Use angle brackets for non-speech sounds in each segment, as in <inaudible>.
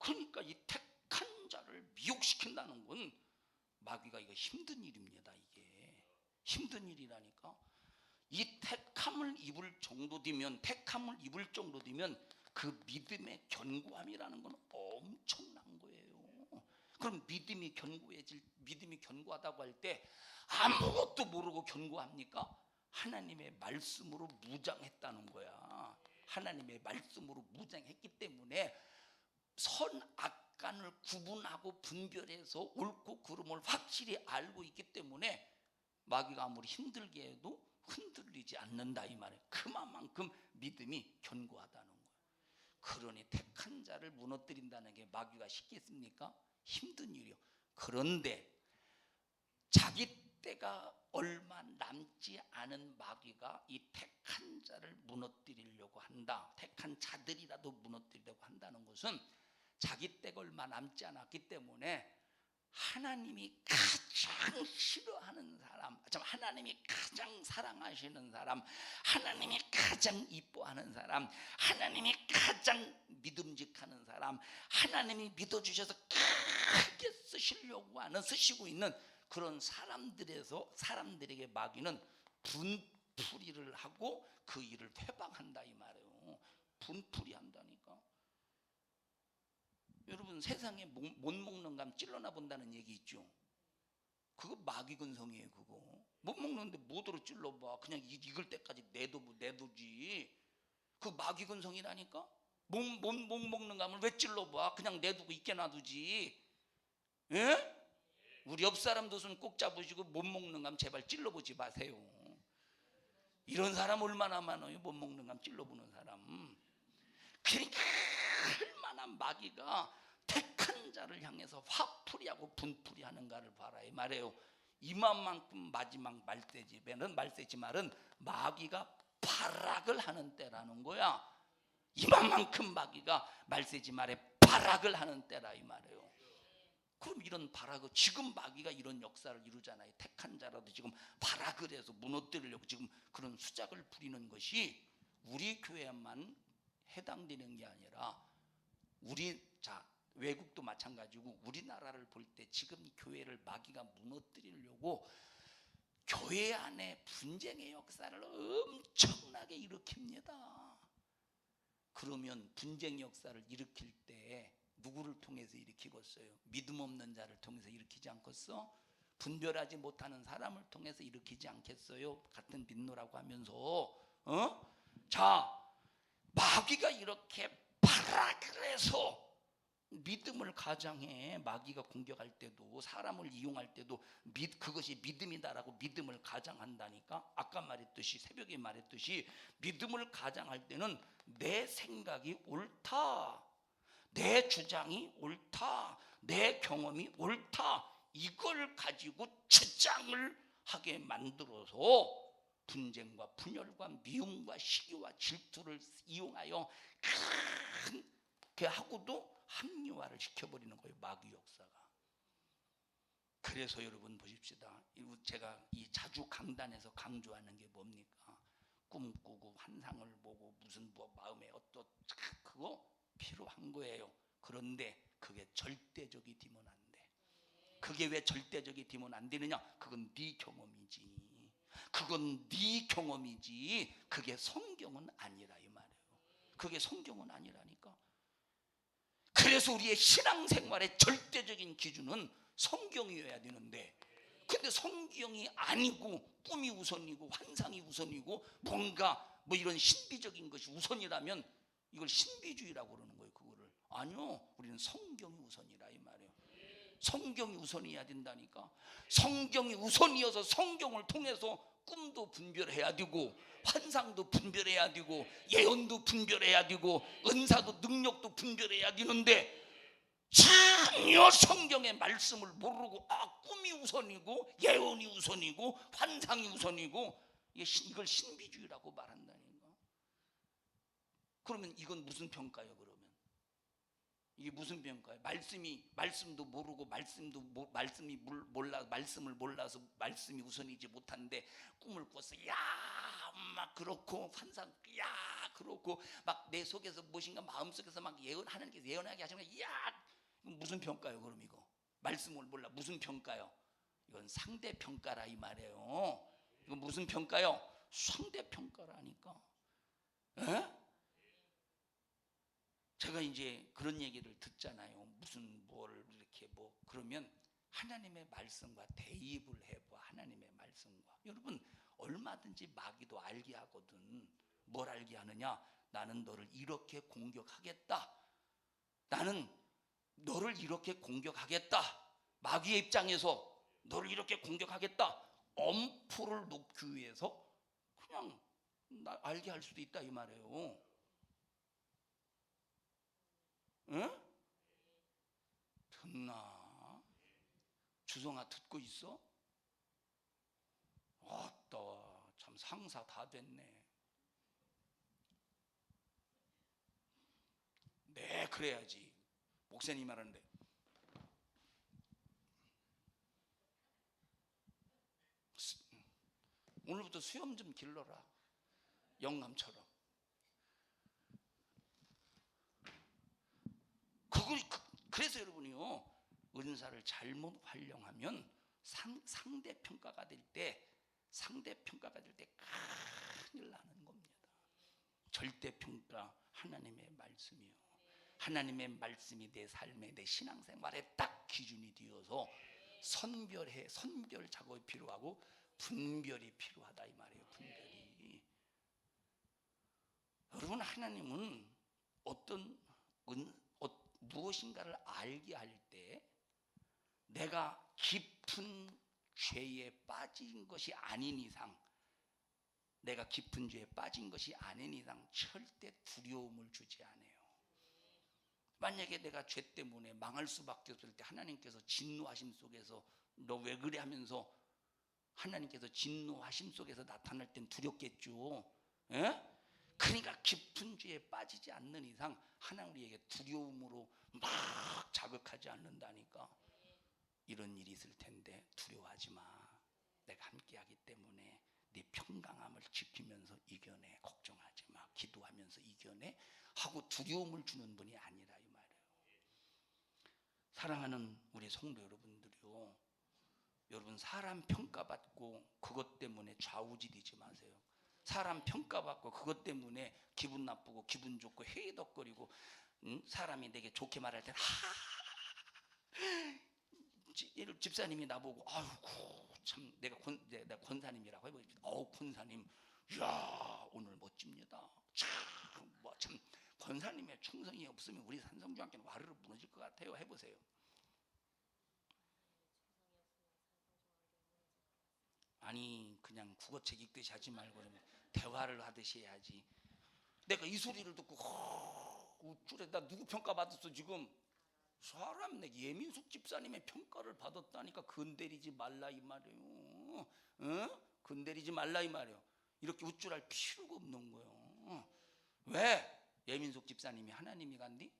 그러니까 이 택한 자를 미혹시킨다는 건 마귀가 이거 힘든 일입니다. 이게 힘든 일이라니까. 이 택함을 입을 정도 되면 택함을 입을 정도 되면 그 믿음의 견고함이라는 건 엄청난 거예요. 그럼 믿음이 견고해질 믿음이 견고하다고 할 때 아무것도 모르고 견고합니까? 하나님의 말씀으로 무장했다는 거야. 하나님의 말씀으로 무장했기 때문에 선 악간을 구분하고 분별해서 옳고 그름을 확실히 알고 있기 때문에 마귀가 아무리 힘들게 해도 흔들리지 않는다 이 말이에요. 그만큼 믿음이 견고하다는 거예요. 그러니 택한 자를 무너뜨린다는 게 마귀가 쉽겠습니까? 힘든 일이요. 그런데 자기 때가 얼마 남지 않은 마귀가 이 택한 자를 무너뜨리려고 한다. 택한 자들이라도 무너뜨리려고 한다는 것은 자기 때가 얼마 남지 않았기 때문에 하나님이 가장 싫어하는 사람, 참 하나님이 가장 사랑하시는 사람, 하나님이 가장 이뻐하는 사람, 하나님이 가장 믿음직하는 사람, 하나님이 믿어주셔서 크게 쓰시려고 하는 쓰시고 있는 그런 사람들에서 사람들에게 마귀는 분풀이를 하고 그 일을 회방한다 이 말이에요. 분풀이 한다니까. 여러분 세상에 못, 못 먹는 감 찔러나 본다는 얘기 있죠. 그거 마귀 근성이에요 그거. 못 먹는데 뭐더러 찔러봐. 그냥 이- 익을 때까지 내도 내두지. 그 마귀 근성이라니까. 못, 못, 못 먹는 감을 왜 찔러봐. 그냥 내두고 있게 놔두지. 예? 우리 옆 사람도 손 꼭 잡으시고 못 먹는 감 제발 찔러보지 마세요. 이런 사람 얼마나 많아요. 못 먹는 감 찔러보는 사람. 그러니까 얼마나 마귀가 택한 자를 향해서 화풀이하고 분풀이 하는가를 봐라 이 말이에요. 이만만큼 마지막 말세집에는 말세지 말은 마귀가 발악을 하는 때라는 거야. 이만만큼 마귀가 말세지 말에 발악을 하는 때라 이 말이에요. 그럼 이런 발악을 지금 마귀가 이런 역사를 이루잖아요. 택한 자라도 지금 발악을 해서 무너뜨리려고 지금 그런 수작을 부리는 것이 우리 교회만 해당되는 게 아니라 우리 자 외국도 마찬가지고 우리나라를 볼 때 지금 이 교회를 마귀가 무너뜨리려고 교회 안에 분쟁의 역사를 엄청나게 일으킵니다. 그러면 분쟁 역사를 일으킬 때 누구를 통해서 일으키겠어요? 믿음 없는 자를 통해서 일으키지 않겠어? 분별하지 못하는 사람을 통해서 일으키지 않겠어요? 같은 민노라고 하면서 어? 자 마귀가 이렇게 해서 믿음을 가장해 마귀가 공격할 때도 사람을 이용할 때도 믿, 그것이 믿음이다라고 믿음을 가장한다니까 아까 말했듯이 새벽에 말했듯이 믿음을 가장할 때는 내 생각이 옳다 내 주장이 옳다 내 경험이 옳다 이걸 가지고 주장을 하게 만들어서 분쟁과 분열과 미움과 시기와 질투를 이용하여 하고도 합리화를 시켜버리는 거예요 마귀 역사가. 그래서 여러분 보십시다. 이 제가 이 자주 강단에서 강조하는 게 뭡니까? 꿈 꾸고 환상을 보고 무슨 뭐 마음에 어떤 그거 필요한 거예요. 그런데 그게 절대적이 되면 안 돼. 그게 왜 절대적이 되면 안 되느냐? 그건 네 경험이지. 그건 네 경험이지. 그게 성경은 아니라 이 말이에요. 그게 성경은 아니라니까. 그래서 우리의 신앙생활의 절대적인 기준은 성경이어야 되는데 근데 성경이 아니고 꿈이 우선이고 환상이 우선이고 뭔가 뭐 이런 신비적인 것이 우선이라면 이걸 신비주의라고 그러는 거예요. 그거를 아니요. 우리는 성경이 우선이라 이 말이에요. 성경이 우선이어야 된다니까. 성경이 우선이어서 성경을 통해서 꿈도 분별해야 되고 환상도 분별해야 되고 예언도 분별해야 되고 은사도 능력도 분별해야 되는데 전혀 성경의 말씀을 모르고 아 꿈이 우선이고 예언이 우선이고 환상이 우선이고 이걸 신비주의라고 말한다니까. 그러면 이건 무슨 평가예요? 그러면 이게 무슨 평가예요? 말씀이 말씀도 모르고 말씀도 모- 말씀이 몰- 몰라 말씀을 몰라서 말씀이 우선이지 못한데 꿈을 꿔서 야막 그렇고 환상 야 그렇고 막 내 속에서 무엇인가 마음 속에서 막 예언 하나님께서 예언하게 하시면 이건 무슨 평가요 그럼 이거? 말씀을 몰라. 무슨 평가요? 이건 상대 평가라 이 말이에요. 이건 무슨 평가요? 상대 평가라니까. 에? 제가 이제 그런 얘기를 듣잖아요. 무슨 뭘 이렇게 뭐 그러면 하나님의 말씀과 대입을 해봐. 하나님의 말씀과. 여러분 얼마든지 마귀도 알게 하거든. 뭘 알게 하느냐? 나는 너를 이렇게 공격하겠다. 나는 너를 이렇게 공격하겠다. 마귀의 입장에서 너를 이렇게 공격하겠다. 엄포를 놓기 위해서 그냥 나 알게 할 수도 있다 이 말이에요 응? 듣나 주성아 듣고 있어? 아따 참 상사 다 됐네. 네 그래야지. 목사님 말하는데 수- 오늘부터 수염 좀 길러라. 영감처럼. 그걸 그- 그래서 여러분이요 은사를 잘못 활용하면 상, 상대 평가가 될 때 상대 평가가 될 때 큰일 나는 겁니다. 절대 평가 하나님의 말씀이요. 하나님의 말씀이 내 삶에 내 신앙생활에 딱 기준이 되어서 선별해 선별 작업이 필요하고 분별이 필요하다 이 말이에요. 분별이. 여러분 하나님은 어떤 은, 어, 무엇인가를 알게 할 때 내가 깊은 죄에 빠진 것이 아닌 이상 내가 깊은 죄에 빠진 것이 아닌 이상 절대 두려움을 주지 않아요. 만약에 내가 죄 때문에 망할 수밖에 없을 때 하나님께서 진노하심 속에서 너 왜 그래 하면서 하나님께서 진노하심 속에서 나타날 땐 두렵겠죠. 예? 그러니까 깊은 죄에 빠지지 않는 이상 하나님 우리에게 두려움으로 막 자극하지 않는다니까 이런 일이 있을 텐데 두려워하지 마. 내가 함께하기 때문에 네 평강함을 지키면서 이겨내. 걱정하지 마. 기도하면서 이겨내. 하고 두려움을 주는 분이 아니라 이 말이에요. 사랑하는 우리 성도 여러분들이요. 여러분 사람 평가받고 그것 때문에 좌우지되지 마세요. 사람 평가받고 그것 때문에 기분 나쁘고 기분 좋고 헤덕거리고 응? 사람이 내게 좋게 말할 때는 예를 집사님이 나보고 아이고 참 내가 권 내- 내가 권사님이라고 해보겠습니다. 어우 권사님, 야 오늘 멋집니다. 참뭐 참 권사님의 충성이 없으면 우리 산성중학교는 와르르 무너질 것 같아요. 해보세요. 아니 그냥 국어책 읽듯이 하지 말고 그러면 대화를 하듯이 해야지. 내가 이 소리를 듣고 우쭐해 나 누구 평가 받았어 지금 사람 내 예민숙 집사님의 평가를 받았다니까 건드리지 말라 이 말이에요. 어? 건드리지 말라 이 말이에요. 이렇게 우쭐할 필요가 없는 거예요. 왜? 예민숙 집사님이 하나님이 간디?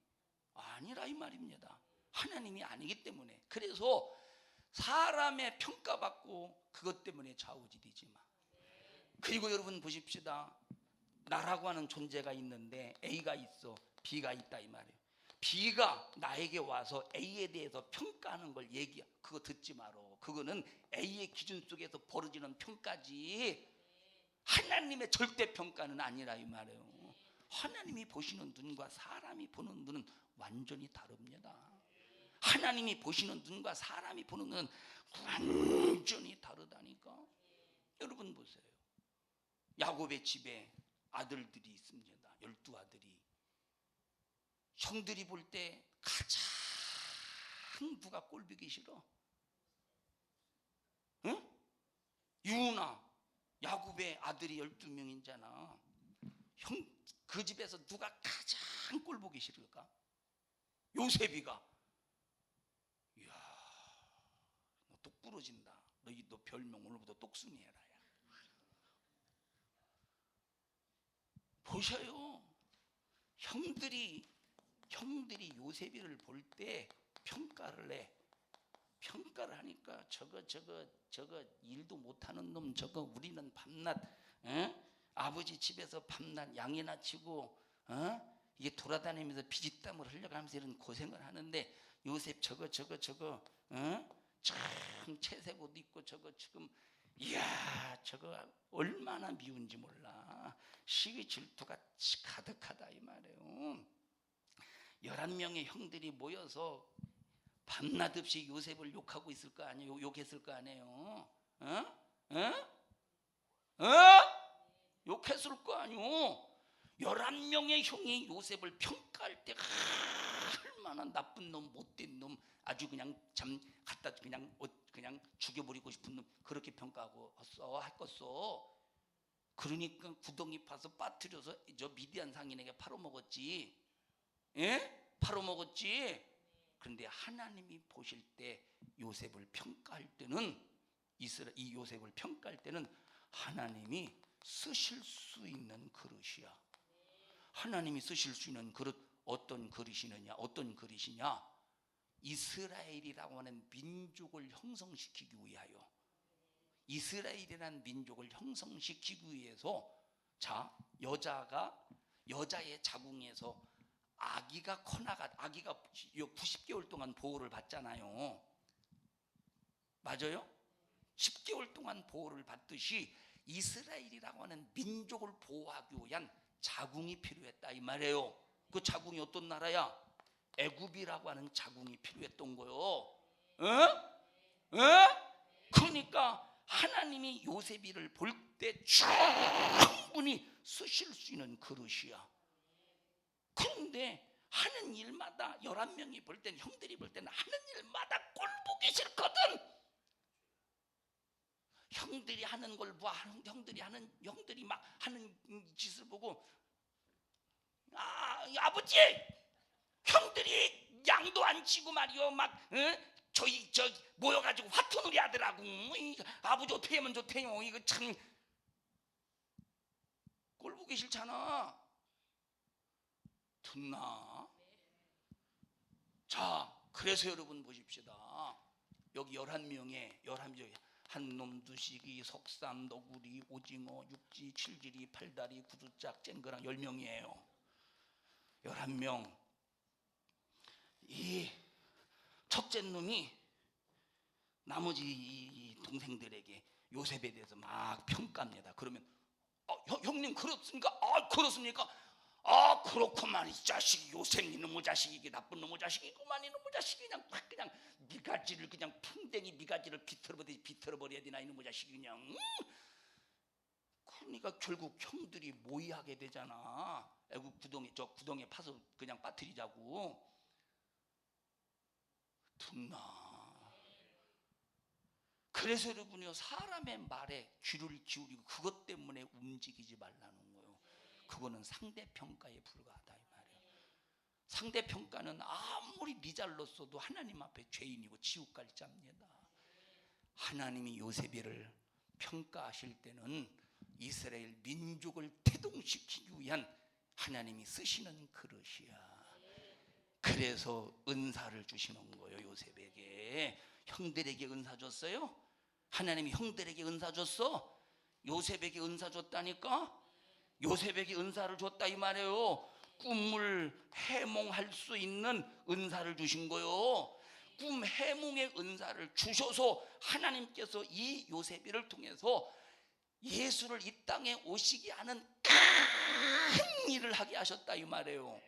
아니라 이 말입니다. 하나님이 아니기 때문에. 그래서 사람의 평가받고 그것 때문에 좌우지되지 마. 그리고 여러분 보십시다. 나라고 하는 존재가 있는데 A가 있어, B가 있다 이 말이에요. B가 나에게 와서 A에 대해서 평가하는 걸 얘기, 그거 듣지 말어. 그거는 A의 기준 속에서 벌어지는 평가지. 하나님의 절대 평가는 아니라 이 말이에요. 하나님이 보시는 눈과 사람이 보는 눈은 완전히 다릅니다. 하나님이 보시는 눈과 사람이 보는 눈은 완전히 다르다니까. 여러분 보세요. 야곱의 집에 아들들이 있습니다. 열두 아들이. 형들이 볼 때 가장 누가 꼴보기 싫어? 응? 유나 야곱의 아들이 열두 명이잖아. 형 그 집에서 누가 가장 꼴보기 싫을까? 요셉이가. 이야, 너 똑 부러진다. 너, 이- 너 별명 오늘부터 똑순이 해라. 야. 보셔요. 형들이 형들이 요셉이를 볼 때 평가를 해. 평가를 하니까 저거 저거 저거 일도 못하는 놈 저거 우리는 밤낮 에? 아버지 집에서 밤낮 양이나 치고 어? 이게 돌아다니면서 피지땀을 흘려가면서 이런 고생을 하는데 요셉 저거 저거 저거 어? 참 채색 옷 입고 저거 지금 이야 저거 얼마나 미운지 몰라 시기 질투가 가득하다 이 말이에요 열한 명의 형들이 모여서 밤낮 없이 요셉을 욕하고 있을 거 아니에요 욕했을 거 아니에요 어? 어? 어? 욕했을 거 아니오 열한 명의 형이 요셉을 평가할 때 얼마나 나쁜 놈 못된 놈 아주 그냥 잠 갖다 그냥 옷 그냥 죽여버리고 싶은 놈 그렇게 평가하고 써 했겠어 그러니까 구덩이 파서 빠뜨려서 저 미디안 상인에게 팔아먹었지 예? 팔아먹었지 그런데 하나님이 보실 때 요셉을 평가할 때는 이스라 이 요셉을 평가할 때는 하나님이 쓰실 수 있는 그릇이야. 하나님이 쓰실 수 있는 그릇 어떤 그릇이느냐? 어떤 그릇이냐? 이스라엘이라고 하는 민족을 형성시키기 위하여 이스라엘이라는 민족을 형성시키기 위해서 자 여자가 여자의 자궁에서 아기가 커나가 아기가 90개월 동안 보호를 받잖아요. 맞아요? 10개월 동안 보호를 받듯이 이스라엘이라고 하는 민족을 보호하기 위한 자궁이 필요했다 이 말이에요. 그 자궁이 어떤 나라야? 애굽이라고 하는 자궁이 필요했던 거요. 어? 어? 그러니까 하나님이 요셉이를 볼 때 충분히 쓰실 수 있는 그릇이야. 그런데 하는 일마다 11명이 볼 때는 형들이 볼 때는 하는 일마다 꼴 보기 싫거든. 형들이 하는 걸 봐, 형들이 하는 형들이 막 하는 짓을 보고 아 아버지! 형들이 양도 안 치고 말이요. 막 어? 저희 저 모여가지고 화투놀이 하더라고. 이, 아버지 어떻게 하면 좋대요? 이거 참. 꼴 보기 싫잖아. 듣나? 자 그래서 여러분 보십시다. 여기 열한 명에 열한 명에 한놈 두시기 석삼 너구리 오징어 육지 칠지리 팔다리 구두짝 쨍그랑 열 명이에요 열한 명 이 첫째 놈이 나머지 이 동생들에게 요셉에 대해서 막 평가합니다. 그러면 어, 형, 형님 그렇습니까? 아 그렇습니까? 아 그렇구만 이 자식이 요셉 이놈의 자식이 나쁜 놈의 자식이구만 이놈의 자식이 그냥 확 그냥 미가지를 그냥 풍뎅이 미가지를 비틀어버리 비틀어버려야 되나 이놈의 자식이 그냥 음? 그러니까 결국 형들이 모의하게 되잖아. 애국 구덩이 저 구덩이에 파서 그냥 빠뜨리자고. 듣나? 그래서 여러분이요 사람의 말에 귀를 기울이고 그것 때문에 움직이지 말라는. 그거는 상대 평가에 불과하다 이 말이에요. 상대 평가는 아무리 네 잘났어도 하나님 앞에 죄인이고 지옥 갈 자입니다. 하나님이 요셉이를 평가하실 때는 이스라엘 민족을 태동시키기 위한 하나님이 쓰시는 그릇이야. 그래서 은사를 주시는 거예요 요셉에게 형들에게 은사 줬어요 하나님이 형들에게 은사 줬어 요셉에게 은사 줬다니까 요셉에게 은사를 줬다 이 말이에요 꿈을 해몽할 수 있는 은사를 주신 거요 꿈 해몽의 은사를 주셔서 하나님께서 이 요셉이를 통해서 예수를 이 땅에 오시게 하는 큰 일을 하게 하셨다 이 말이에요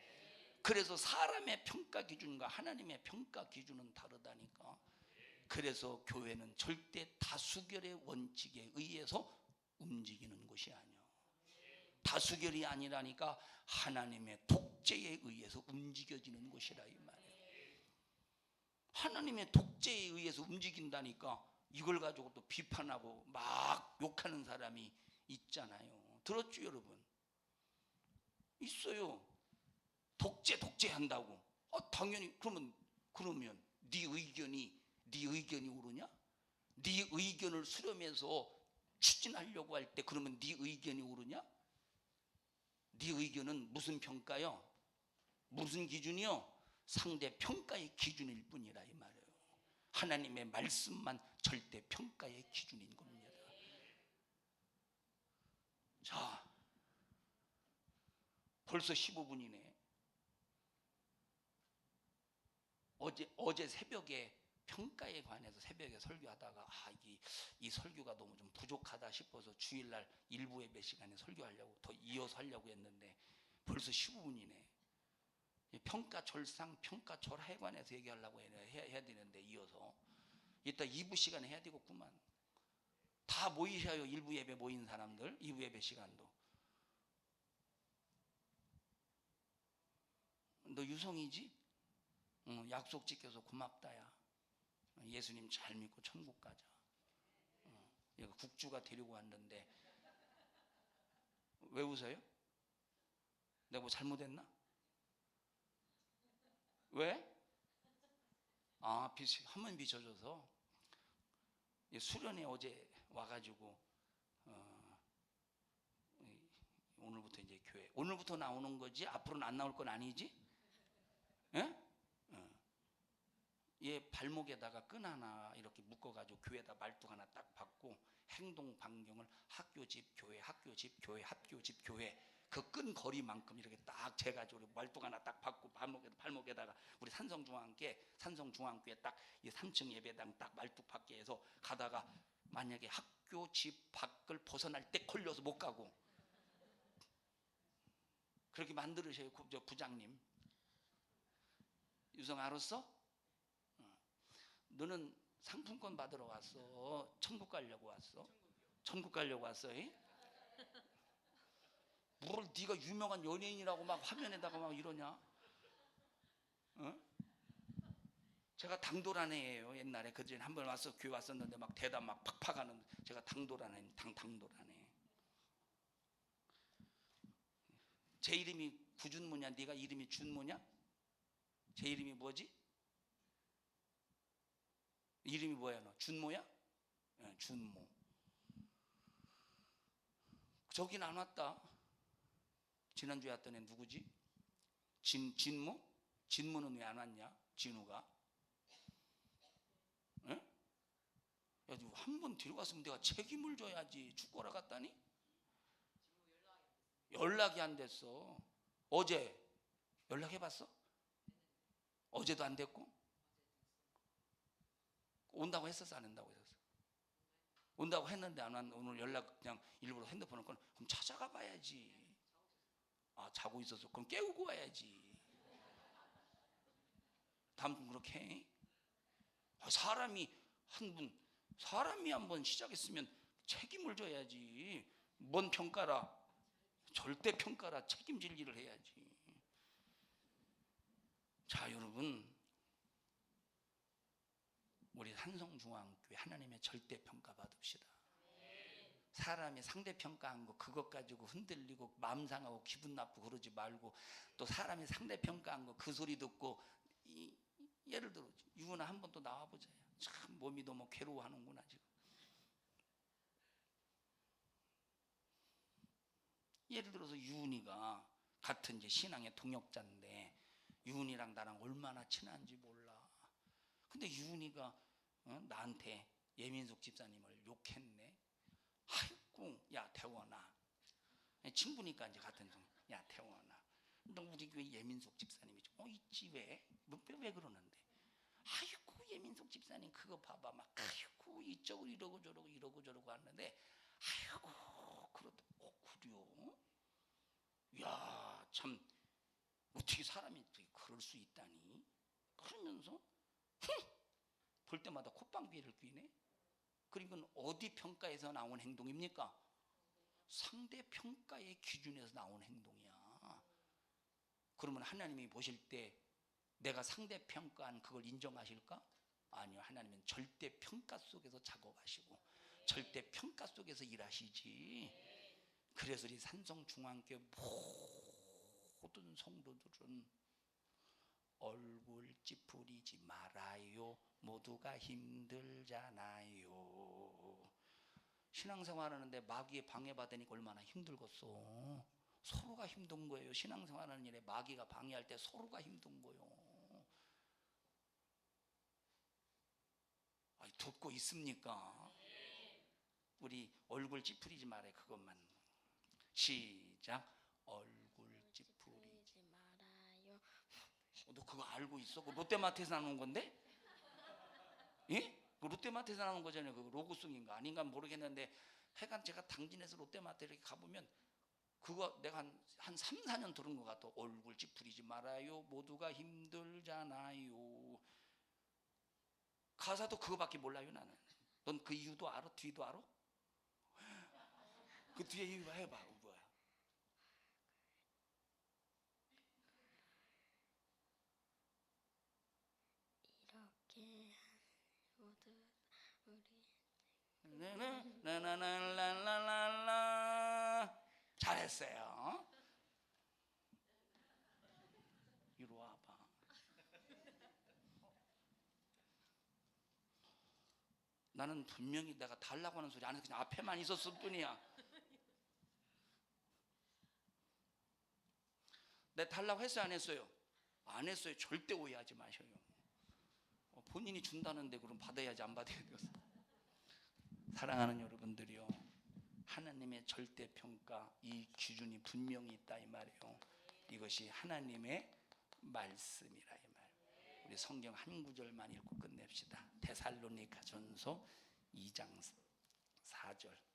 그래서 사람의 평가 기준과 하나님의 평가 기준은 다르다니까. 그래서 교회는 절대 다수결의 원칙에 의해서 움직이는 것이 아니야. 다수결이 아니라니까 하나님의 독재에 의해서 움직여지는 것이라 이 말이에요. 하나님의 독재에 의해서 움직인다니까 이걸 가지고 또 비판하고 막 욕하는 사람이 있잖아요. 들었죠, 여러분? 있어요. 독재 독재 한다고. 아, 당연히 그러면 그러면 네 의견이 네 의견이 옳으냐? 네 의견을 수렴해서 추진하려고 할 때 그러면 네 의견이 옳으냐? 네 의견은 무슨 평가요? 무슨 기준이요? 상대 평가의 기준일 뿐이라 이 말이에요. 하나님의 말씀만 절대 평가의 기준인 겁니다. 자, 벌써 15분이네. 어제 어제 새벽에 평가에 관해서 새벽에 설교하다가 아, 이, 이 설교가 너무 좀 부족하다 싶어서 주일날 일부 예배 시간에 설교하려고 더 이어서 하려고 했는데 벌써 15분이네. 평가 절상, 평가 절하에 관해서 얘기하려고 해야, 해야, 해야 되는데 이어서 이따 2부 시간에 해야 되겠구만. 다 모이셔요. 일부 예배 모인 사람들, 2부 예배 시간도. 너 유성이지? 응, 약속 지켜서 고맙다야. 예수님 잘 믿고 천국 가자. 어, 국주가 데리고 왔는데 왜 웃어요? 내가 뭐 잘못했나? 왜? 아, 비, 한번 비춰줘서 이 수련회 어제 와가지고 어, 이, 오늘부터 이제 교회 오늘부터 나오는 거지 앞으로는 안 나올 건 아니지? 예? 어. 얘 발목에다가 끈 하나 이렇게 묶어가지고 교회에다 말뚝 하나 딱 받고 행동 반경을 학교 집 교회 학교 집 교회 학교 집 교회 그 끈 거리만큼 이렇게 딱 재가지고 말뚝 하나 딱 받고 발목에 발목에다가 우리 산성중앙교회 산성중앙교회 딱 이 3층 예배당 딱 말뚝 받게 해서 가다가 만약에 학교 집 밖을 벗어날 때 걸려서 못 가고 그렇게 만들으셔요 부장님 유성 알았어? 너는 상품권 받으러 왔어. 천국 가려고 왔어. 천국 가려고 왔어. 이? 뭘 네가 유명한 연예인이라고 막 화면에다가 막 이러냐? 어? 제가 당돌한 애예요. 옛날에 그전에 한번 와서 교회 왔었는데 막 대답 막 팍팍 하는 제가 당돌한 애, 당 당돌한 애. 제 이름이 구준모냐? 네가 이름이 준모냐? 제 이름이 뭐지? 이름이 뭐야 너? 준모야? 예, 준모. 저긴 안 왔다. 지난주에 왔던 애 누구지? 진 진모? 진모는 왜 안 왔냐? 진우가? 예? 야, 한번 데려 갔으면 내가 책임을 져야지. 축구하러 갔다니? 연락이 안 됐어. 어제 연락해 봤어? 어제도 안 됐고? 온다고 했었어 안 온다고 했었어? 온다고 했는데 안 왔, 오늘 연락 그냥 일부러 핸드폰을 꺼 그럼 찾아가 봐야지. 아 자고 있어서 그럼 깨우고 와야지. 다음 그렇게 해? 아, 사람이 한 분 사람이 한 번 시작했으면 책임을 져야지. 뭔 평가라? 절대 평가라. 책임질 일을 해야지. 자 여러분 우리 산성중앙교회 하나님의 절대 평가 받읍시다. 사람이 상대 평가한 거 그것 가지고 흔들리고 마음 상하고 기분 나쁘고 그러지 말고 또 사람이 상대 평가한 거 그 소리 듣고 이, 예를 들어 유은아 한 번 또 나와 보자. 참 몸이 너무 괴로워하는구나 지금. 예를 들어서 유은이가 같은 이제 신앙의 동역자인데 유은이랑 나랑 얼마나 친한지 몰라. 근데 유은이가 어? 나한테 예민숙 집사님을 욕했네. 아이고, 야 태원아. 친구니까 이제 같은 동. 야 태원아. 너 우리 교회 예민숙 집사님이 어 있지 왜? 뭐, 왜, 왜 그러는데? 아이고 예민숙 집사님 그거 봐봐 막 아이고 이쪽으로 이러고 저러고 이러고 저러고 하는데 아이고 그러다 어 그래요? 야참 어떻게 사람이 그럴 수 있다니? 그러면서 볼 때마다 콧방귀를 뀌네. 그리고 어디 평가에서 나온 행동입니까? 상대 평가의 기준에서 나온 행동이야. 그러면 하나님이 보실 때 내가 상대 평가한 그걸 인정하실까? 아니요. 하나님은 절대 평가 속에서 작업하시고 절대 평가 속에서 일하시지. 그래서 우리 산성중앙교회 모든 성도들은 얼굴 찌푸리지 말아요. 모두가 힘들잖아요. 신앙생활 하는데 마귀에 방해받으니까 얼마나 힘들겠어. 서로가 힘든 거예요. 신앙생활 하는 일에 마귀가 방해할 때 서로가 힘든 거요. 아니, 듣고 있습니까? 우리 얼굴 찌푸리지 말아요. 그것만. 시작. 얼굴 찌푸 너 그거 알고 있어? 그 롯데마트에서 나온 건데? 예? 그 롯데마트에서 나온 거잖아요. 그 로고송인가 아닌가 모르겠는데 하여간 제가 당진에서 롯데마트 이렇게 가보면 그거 내가 한, 한 3, 4년 들은 것 같아. 얼굴 찌푸리지 말아요. 모두가 힘들잖아요. 가사도 그거밖에 몰라요 나는. 넌 그 이유도 알아? 뒤도 알아? 그 뒤에 이유 해봐. 모든 우리 나나나나나나나 잘했어요. 이리 와봐. 나는 분명히 내가 달라고 하는 소리 안 해서 그냥 앞에만 있었을 뿐이야. 내 달라고 했어요, 안 했어요? 안 했어요. 절대 오해하지 마셔요. 어, 본인이 준다는데 그럼 받아야지 안 받아야 돼서. <laughs> 사랑하는 여러분들이요. 하나님의 절대 평가 이 기준이 분명히 있다 이 말이에요. 이것이 하나님의 말씀이라 이 말. 우리 성경 한 구절만 읽고 끝냅시다. 데살로니가 전서 2장 4절.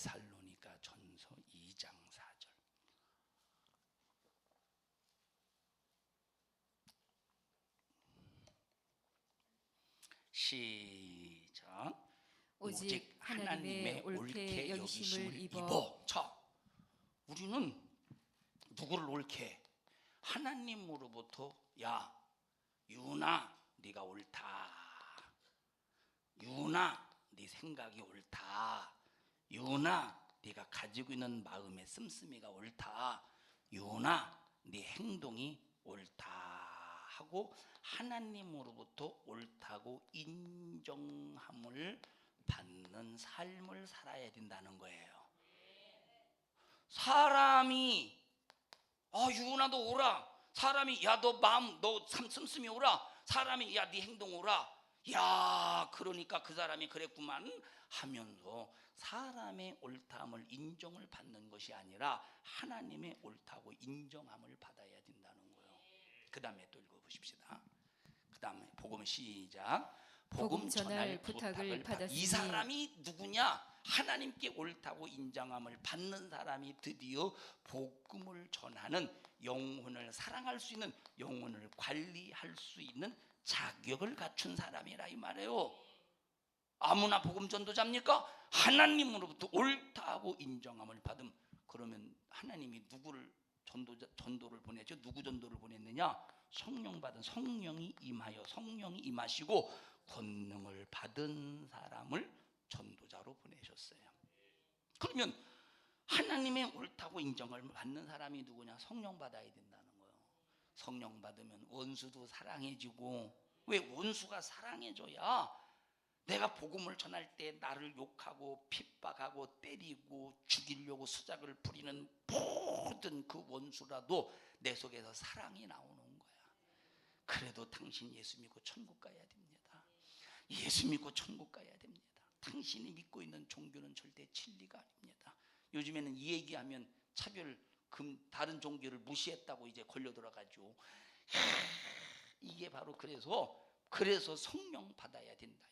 데살로니가 전서 2장 4절. 시작. 오직 하나님의 옳게 여기심을 입어 자, 우리는 누구를 옳게? 하나님으로부터 야, 유나, 네가 옳다. 유나, 네 생각이 옳다. 유나, 네가 가지고 있는 마음의 씀씀이가 옳다. 유나, 네 행동이 옳다 하고 하나님으로부터 옳다고 인정함을 받는 삶을 살아야 된다는 거예요. 사람이 아 유나 너 오라. 사람이 야 너 마음 너 씀씀이 오라. 사람이 야 네 행동 오라. 야 그러니까 그 사람이 그랬구만 하면서 사람의 옳다함을 인정을 받는 것이 아니라 하나님의 옳다고 인정함을 받아야 된다는 거예요. 그 다음에 또 읽어보십시다. 그 다음에 복음 시작. 복음 전할 부탁을 받- 이 받았으니 사람이 누구냐? 하나님께 옳다고 인정함을 받는 사람이 드디어 복음을 전하는 영혼을 사랑할 수 있는 영혼을 관리할 수 있는 자격을 갖춘 사람이라 이 말이에요. 아무나 복음 전도자입니까? 하나님으로부터 옳다고 인정함을 받음. 그러면 하나님이 누구를 전도자 전도를 보냈죠? 누구 전도를 보냈느냐? 성령 받은 성령이 임하여 성령이 임하시고 권능을 받은 사람을 전도자로 보내셨어요. 그러면 하나님의 옳다고 인정을 받는 사람이 누구냐? 성령 받아야 된다는 거예요. 성령 받으면 원수도 사랑해지고 왜 원수가 사랑해줘야 내가 복음을 전할 때 나를 욕하고 핍박하고 때리고 죽이려고 수작을 부리는 모든 그 원수라도 내 속에서 사랑이 나오는 거야. 그래도 당신 예수 믿고 천국 가야 됩니다. 예수 믿고 천국 가야 됩니다. 당신이 믿고 있는 종교는 절대 진리가 아닙니다. 요즘에는 이 얘기하면 차별 금 다른 종교를 무시했다고 이제 걸려 들어가죠. 이게 바로 그래서 그래서 성령 받아야 된다.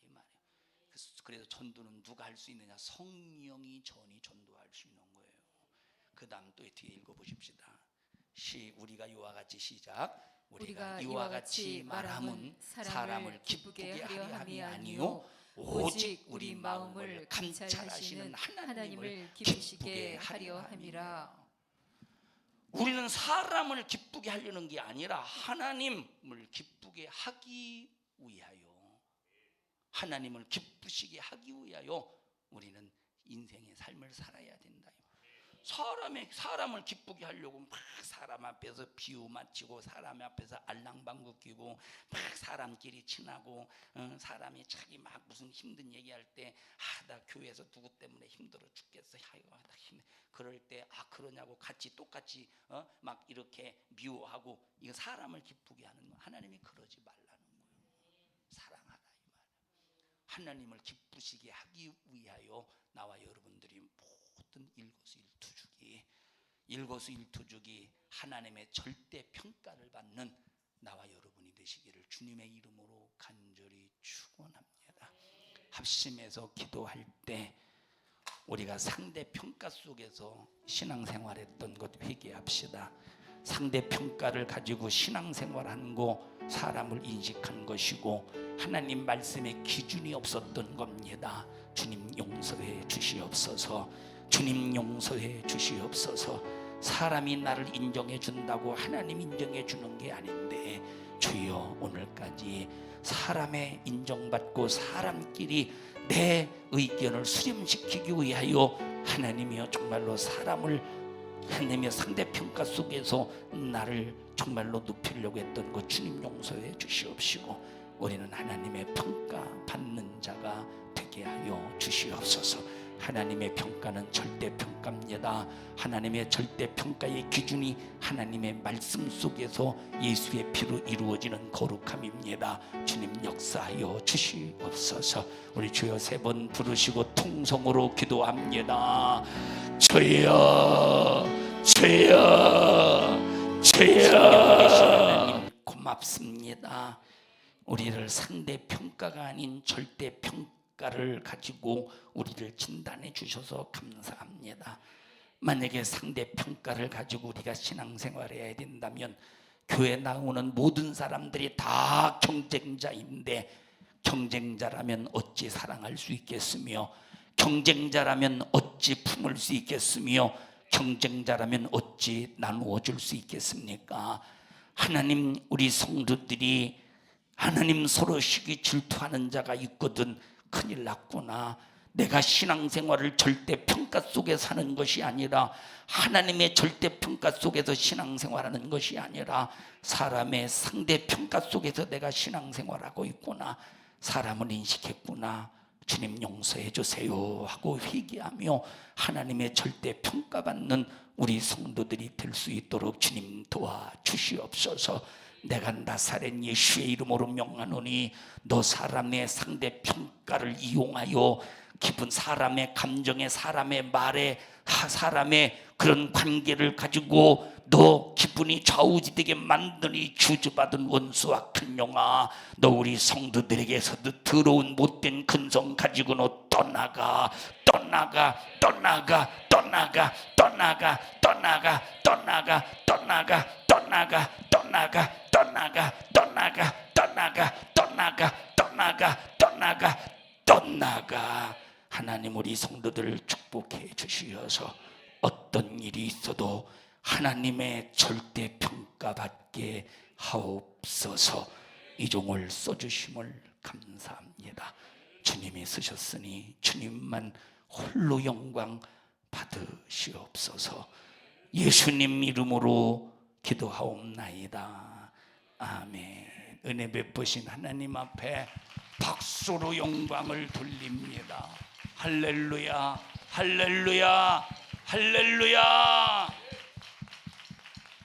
그래서- 전도는 누가 할 수 있느냐? 성령이 전이 전도할 수 있는 거예요. 그 다음 또 뒤에 읽어 보십시다. 시 우리가 이와 같이 시작. 우리가 이와 같이 말함은 사람을 기쁘게 하려 함이 아니요 오직 우리 마음을 감찰하시는 하나님을 기쁘시게 하려 함이라. 우리는 사람을 기쁘게 하려는 게 아니라 하나님을 기쁘게 하기 위하여 하나님을 기쁘시게 하기 위하여 우리는 인생의 삶을 살아야 된다. 사람의 사람을 기쁘게 하려고 막 사람 앞에서 비유 맞히고 사람 앞에서 알랑방구 끼고 막 사람끼리 친하고 어, 사람이 자기 막 무슨 힘든 얘기할 때 아 나 교회에서 누구 때문에 힘들어 죽겠어 아이고 나 힘 그럴 때 아 그러냐고 같이 똑같이 어? 막 이렇게 미워하고 이거 사람을 기쁘게 하는 거 하나님이 그러지 말라는 거예요 사랑 하나님을 기쁘시게 하기 위하여 나와 여러분들이 모든 일거수일투족이 일거수일투족이 하나님의 절대 평가를 받는 나와 여러분이 되시기를 주님의 이름으로 간절히 축원합니다. 합심해서 기도할 때 우리가 상대 평가 속에서 신앙생활했던 것 회개합시다. 상대 평가를 가지고 신앙생활한 거 사람을 인식한 것이고 하나님 말씀에 기준이 없었던 겁니다. 주님 용서해 주시옵소서. 주님 용서해 주시옵소서. 사람이 나를 인정해 준다고 하나님 인정해 주는 게 아닌데 주여 오늘까지 사람의 인정받고 사람끼리 내 의견을 수렴시키기 위하여 하나님이여 정말로 사람을 하나님의 상대평가 속에서 나를 정말로 높이려고 했던 것 주님 용서해 주시옵시고 우리는 하나님의 평가 받는 자가 되게 하여 주시옵소서. 하나님의 평가는 절대 평가입니다. 하나님의 절대 평가의 기준이 하나님의 말씀 속에서 예수의 피로 이루어지는 거룩함입니다. 주님 역사하여 주시옵소서. 우리 주여 세 번 부르시고 통성으로 기도합니다. 주여 주여 주여. 고맙습니다 우리를 상대 평가가 아닌 절대 평가를 가지고 우리를 진단해 주셔서 감사합니다 만약에 상대 평가를 가지고 우리가 신앙생활해야 된다면 교회 나오는 모든 사람들이 다 경쟁자인데 경쟁자라면 어찌 사랑할 수 있겠으며 경쟁자라면 어찌 품을 수 있겠으며 경쟁자라면 어찌 나누어 줄 수 있겠습니까? 하나님 우리 성도들이 하나님 서로 시기 질투하는 자가 있거든 큰일 났구나. 내가 신앙생활을 절대 평가 속에 사는 것이 아니라 하나님의 절대 평가 속에서 신앙생활하는 것이 아니라 사람의 상대 평가 속에서 내가 신앙생활하고 있구나. 사람을 인식했구나. 주님 용서해 주세요 하고 회개하며 하나님의 절대 평가받는 우리 성도들이 될 수 있도록 주님 도와 주시옵소서. 내가 나사렛 예수의 이름으로 명하노니 너 사람의 상대 평가를 이용하여 기쁜 사람의 감정에 사람의 말에 하- 사람의 그런 관계를 가지고 너 기분이 좌우지되게 만드니 주주받은 원수와 큰 영아 너 우리 성도들에게서도 더러운 못된 근성 가지고 너 떠나가 떠나가 떠나가 떠나가 떠나가 떠나가 떠나가 떠나가 떠나가 떠나가 떠나가 떠나가 떠나가 떠나가 떠나가 떠나가 떠나가. 하나님 우리 성도들을 축복해 주시어서 어떤 일이 있어도 하나님의 절대 평가받게 하옵소서. 이 종을 써주심을 감사합니다. 주님이 쓰셨으니 주님만 홀로 영광 받으시옵소서. 예수님 이름으로 기도하옵나이다. 아멘. 은혜 베푸신 하나님 앞에 박수로 영광을 돌립니다. 할렐루야 할렐루야 할렐루야